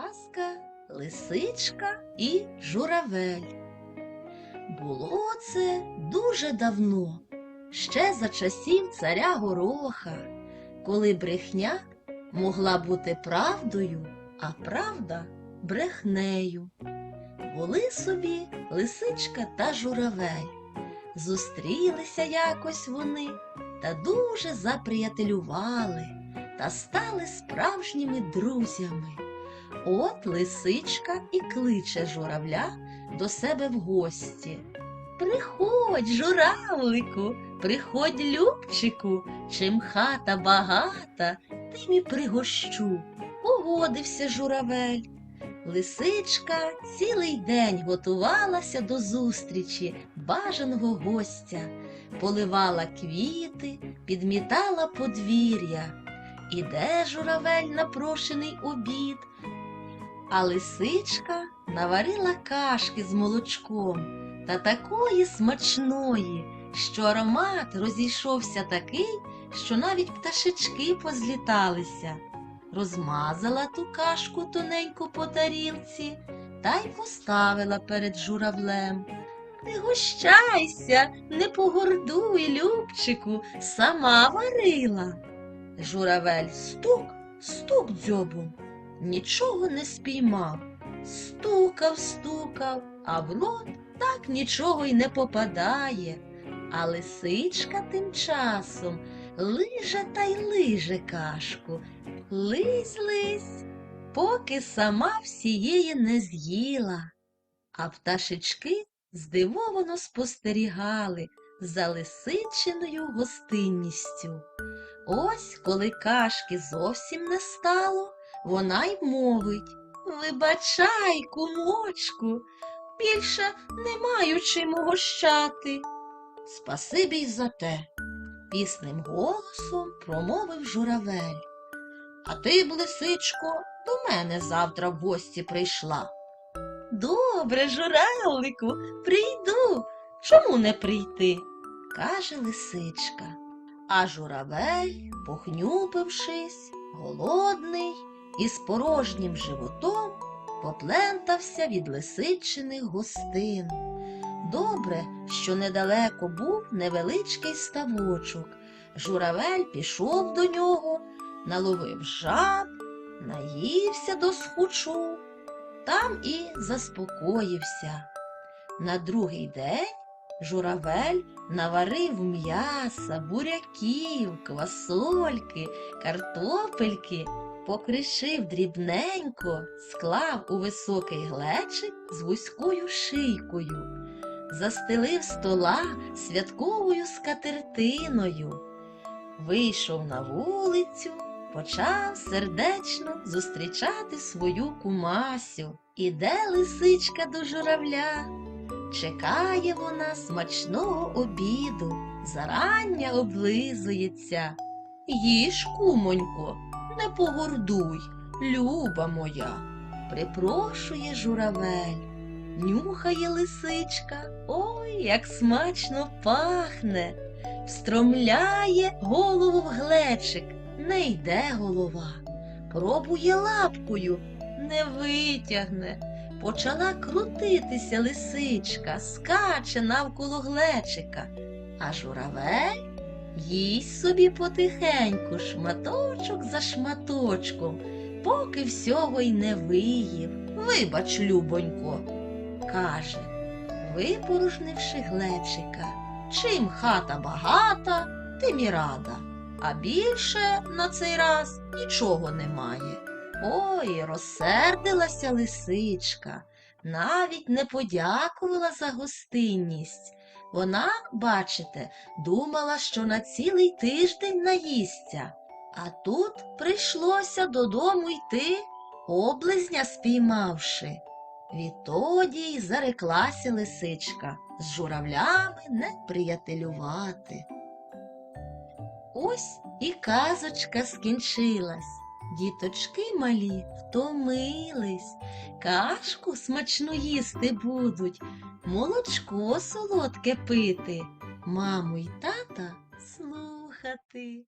Казка Лисичка і Журавель. Було це дуже давно, ще за часів царя Гороха, коли брехня могла бути правдою, а правда брехнею. Були собі лисичка та журавель. Зустрілися якось вони та дуже заприятелювали та стали справжніми друзями. От лисичка і кличе журавля до себе в гості. Приходь, журавлику, приходь, любчику, чим хата багата, тим і пригощу. Погодився журавель. Лисичка цілий день готувалася до зустрічі бажаного гостя, поливала квіти, підмітала подвір'я. Іде журавель на прошений обід, а лисичка наварила кашки з молочком та такої смачної, що аромат розійшовся такий, що навіть пташечки позліталися. Розмазала ту кашку тоненько по тарілці та й поставила перед журавлем. Не гощайся, не погордуй, Любчику, сама варила. Журавель стук, стук дзьобом, нічого не спіймав. Стукав, стукав, а в рот так нічого й не попадає. А лисичка тим часом лиже та й лиже кашку. Лись, лись, поки сама всієї не з'їла. А пташечки здивовано спостерігали за лисичиною гостинністю. Ось, коли кашки зовсім не стало, вона й мовить Вибачай, кумочку, більше не маю чим угощати. Спасибі й за те, пісним голосом промовив журавель. А ти б, лисичко, до мене завтра в гості прийшла. Добре, журавлику, прийду. Чому не прийти? каже лисичка. А журавель, похнюпившись, голодний і з порожнім животом, поплентався від лисичиних гостин. Добре, що недалеко був невеличкий ставочок. Журавель пішов до нього, наловив жаб, наївся до схучу, там і заспокоївся. На другий день журавель наварив м'яса, буряків, квасольки, картопельки, покришив дрібненько, склав у високий глечик з вузькою шийкою, застелив стола святковою скатертиною, вийшов на вулицю, почав сердечно зустрічати свою кумасю. Іде лисичка до журавля. Чекає вона смачного обіду, зарання облизується. Їж, кумонько, не погордуй, люба моя, припрошує журавель. Нюхає лисичка, ой, як смачно пахне, встромляє голову в глечик, не йде голова, пробує лапкою, не витягне. Почала крутитися лисичка, скаче навколо глечика, а журавель їсть собі потихеньку шматочок за шматочком, поки всього й не виїв. Вибач, любонько, каже, випорожнивши глечика. Чим хата багата, тим і рада, а більше на цей раз нічого немає. Ой, розсердилася лисичка, навіть не подякувала за гостинність. Вона, бачите, думала, що на цілий тиждень наїсться, а тут прийшлося додому йти, облизня спіймавши. Відтоді й зареклася лисичка з журавлями не приятелювати. Ось і казочка скінчилась. Діточки малі втомились, кашку смачну їсти будуть, молочко солодке пити, маму й тата слухати.